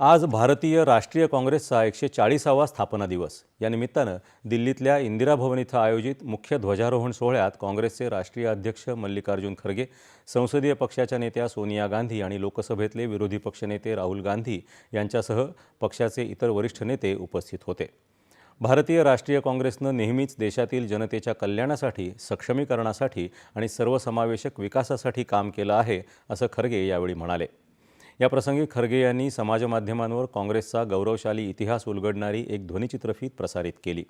आज भारतीय राष्ट्रीय काँग्रेसचा एकशे चाळीसावा स्थापना दिवस. या निमित्तानं दिल्लीतल्या इंदिरा भवन इथं आयोजित मुख्य ध्वजारोहण सोहळ्यात काँग्रेसचे राष्ट्रीय अध्यक्ष मल्लिकार्जुन खरगे संसदीय पक्षाच्या नेत्या सोनिया गांधी आणि लोकसभेतले विरोधी पक्षनेते राहुल गांधी यांच्यासह पक्षाचे इतर वरिष्ठ नेते उपस्थित होते. भारतीय राष्ट्रीय काँग्रेसनं नेहमीच देशातील जनतेच्या कल्याणासाठी सक्षमीकरणासाठी आणि सर्वसमावेशक विकासासाठी काम केलं आहे असं खरगे यावेळी म्हणाले. याप्रसंगी खरगे यांनी समाजमाध्यमांवर काँग्रेसचा गौरवशाली इतिहास उलगडणारी एक ध्वनिचित्रफीत प्रसारित केली.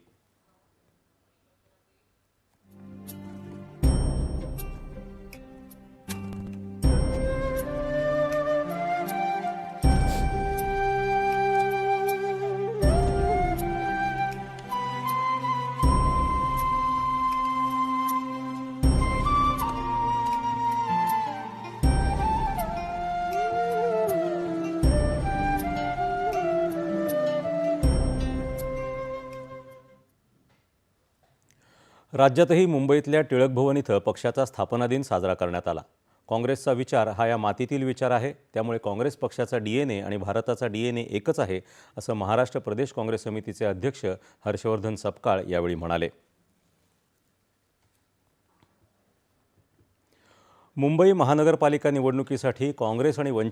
राज्यातही मुंबईतल्या टिळक भवन इथं पक्षाचा स्थापना दिन साजरा करण्यात आला. काँग्रेसचा विचार हा या मातीतील विचार आहे. त्यामुळे काँग्रेस पक्षाचा डी एन ए आणि भारताचा डी एन ए एकच आहे असं महाराष्ट्र प्रदेश काँग्रेस समितीचे अध्यक्ष हर्षवर्धन सपकाळ यावेळी म्हणाले. मुंबई महानगरपालिका निवडणुकीसाठी काँग्रेस आणि वंचित